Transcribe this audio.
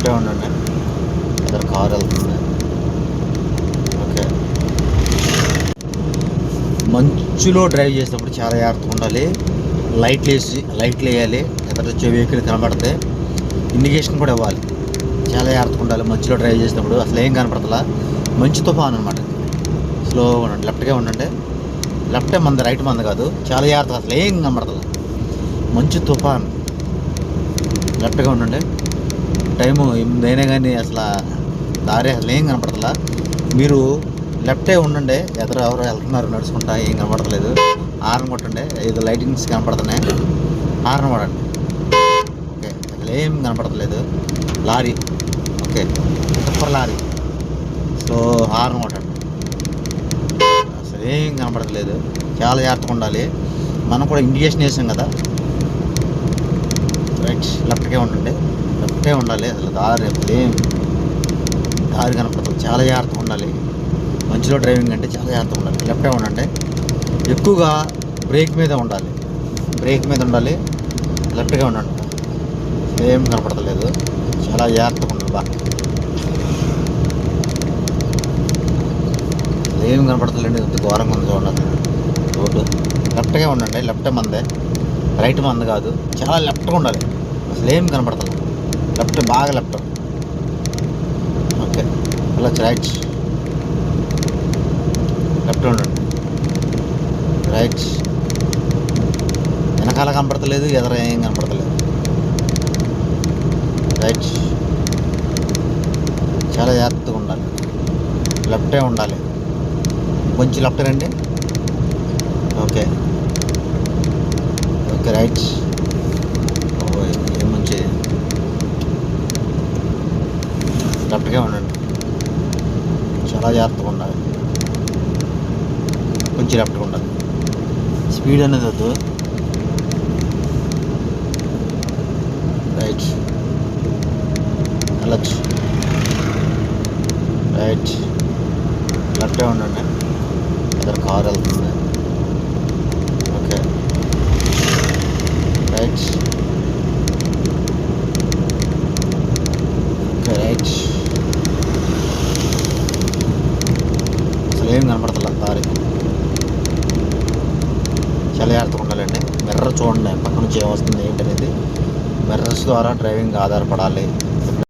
లెఫ్టే ఉండండి. ఇద్దరు కారు వెళ్తుంది. ఓకే. మంచులో డ్రైవ్ చేసినప్పుడు చాలా జాగ్రత్తగా ఉండాలి. లైట్లు వేసి లైట్లు వేయాలి. ఎదురు వచ్చే వెహికల్ కనబడితే ఇండికేషన్ కూడా ఇవ్వాలి. చాలా జాగ్రత్తగా ఉండాలి మంచులో డ్రైవ్ చేసినప్పుడు. అసలు ఏం కనపడతలా? మంచు తుఫాన్ అనమాట స్లోగా ఉండండి లెఫ్ట్గా ఉండండి. లెఫ్టే మంది రైట్ మంది కాదు. చాలా జాగ్రత్తగా అసలు ఏం కనబడతలా మంచు తుఫాన్. లెఫ్ట్గా ఉండండి. టైము ఎనిమిదైనా కానీ అసలు దారి అసలు ఏం కనపడతలా. మీరు లెఫ్టే ఉండండి ఎదురు ఎవరు వెళ్తున్నారు నడుచుకుంటా ఏం కనపడతలేదు. హార్న్ కొట్టండి ఏదో లైటింగ్స్ కనపడుతున్నాయి. హార్న్ కొడండి ఓకే అసలు ఏం కనపడతలేదు. Lorry. Okay super lorry. So horn కొట్టండి. అసలు ఏం కనపడతలేదు. చాలా జాగ్రత్తగా ఉండాలి. మనం కూడా ఇండికేషన్ వేసాం కదా. రైట్ లెఫ్ట్కే ఉండండి. లెఫ్టే ఉండాలి. అసలు దారి ఏం? దారి కనపడదు. చాలా జాగ్రత్తగా ఉండాలి. మంచిలో డ్రైవింగ్ అంటే చాలా జాగ్రత్తగా ఉండాలి. లెఫ్టే ఉండండి. ఎక్కువగా బ్రేక్ మీద ఉండాలి. బ్రేక్ మీద ఉండాలి. లెఫ్ట్గా ఉండండి. ఏం కనపడతలేదు. చాలా జాగ్రత్తగా ఉండాలి బా. ఏం కనపడతలేండి. ఇంత ఘోరంగా ఉంది చూడండి రోడ్డు. లెఫ్ట్గా ఉండండి. లెఫ్ట్ మందే. రైట్ మంది కాదు. చాలా లెఫ్ట్గా ఉండాలి. అసలు ఏం కనపడతలేదు. లెఫ్ట్ బాగా లెఫ్ట్ ఓకే వెళ్ళొచ్చు రైట్ లెఫ్ట్ ఉండండి. రైట్ వెనకాల కనపడతలేదు ఎదర ఏం కనపడతలేదు. రైట్ చాలా జాగ్రత్తగా ఉండాలి. లెఫ్టే ఉండాలి. కొంచెం లెఫ్ట్ రండి. ఓకే ఓకే రైట్ ఓ ఏం మంచి లెఫ్ట్గా ఉండండి. చాలా జాగ్రత్తగా ఉండాలి. కొంచెం లెఫ్ట్గా ఉండాలి. స్పీడ్ అనేది వద్దు. రైట్ వెళ్ళచ్చు రైట్ లెఫ్టే ఉండండి. ఎదురు కారు వెళ్తుంది ఓకే రైట్ ఓకే రైట్ అసలు ఏం కనపడతలే దారి. చాలా జాగ్రత్తగా ఉండాలండి. మిర్రర్ చూడండి పక్క నుంచి ఏమొస్తుంది ఏంటనేది. మిర్రర్స్ ద్వారా డ్రైవింగ్ ఆధారపడాలి.